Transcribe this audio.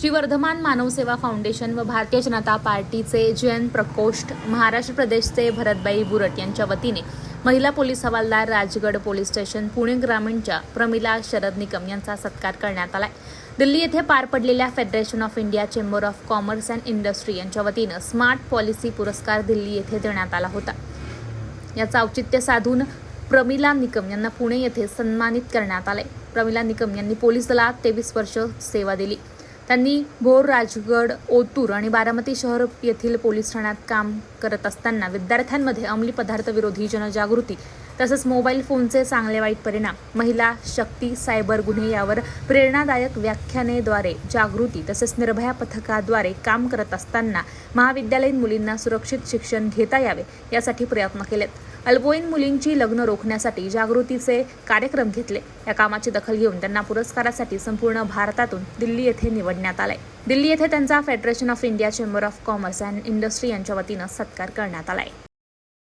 Shri Vardhman मानवसेवा foundation व भारतीय जनता पार्टीचे जयंत प्रकोष्ठ महाराष्ट्र प्रदेशचे भरतबाई बुरट यांच्या वतीने महिला पोलीस हवालदार राजगड पोलीस स्टेशन पुणे ग्रामीणच्या प्रमिला शरद निकम यांचा सत्कार करण्यात आला दिल्ली येथे पार पडलेल्या federation of India chamber of commerce and industry यांच्या वतीनं स्मार्ट पॉलिसी पुरस्कार दिल्ली येथे देण्यात आला होता. याचं औचित्य साधून प्रमिला निकम यांना पुणे येथे सन्मानित करण्यात आले प्रमिला निकम यांनी पोलीस दलात तेवीस वर्ष सेवा दिली. त्यांनी भोर राजगड ओतूर आणि बारामती शहर येथील पोलीस ठाण्यात काम करत असताना विद्यार्थ्यांमध्ये अंमली पदार्थ विरोधी जनजागृती तसंच मोबाईल फोनचे चांगले वाईट परिणाम महिला शक्ती सायबर गुन्हे यावर प्रेरणादायक व्याख्यानेद्वारे जागृती तसेच निर्भया पथकाद्वारे काम करत असताना महाविद्यालयीन मुलींना सुरक्षित शिक्षण घेता यावे यासाठी प्रयत्न केलेत. अल्पवयीन मुलींची लग्न रोखण्यासाठी जागृतीचे कार्यक्रम घेतले. या कामाची दखल घेऊन त्यांना पुरस्कारासाठी संपूर्ण भारतातून दिल्ली येथे निवडण्यात आलाय. दिल्ली येथे त्यांचा federation of India chamber of commerce and industry यांच्या वतीनं सत्कार करण्यात आलाय.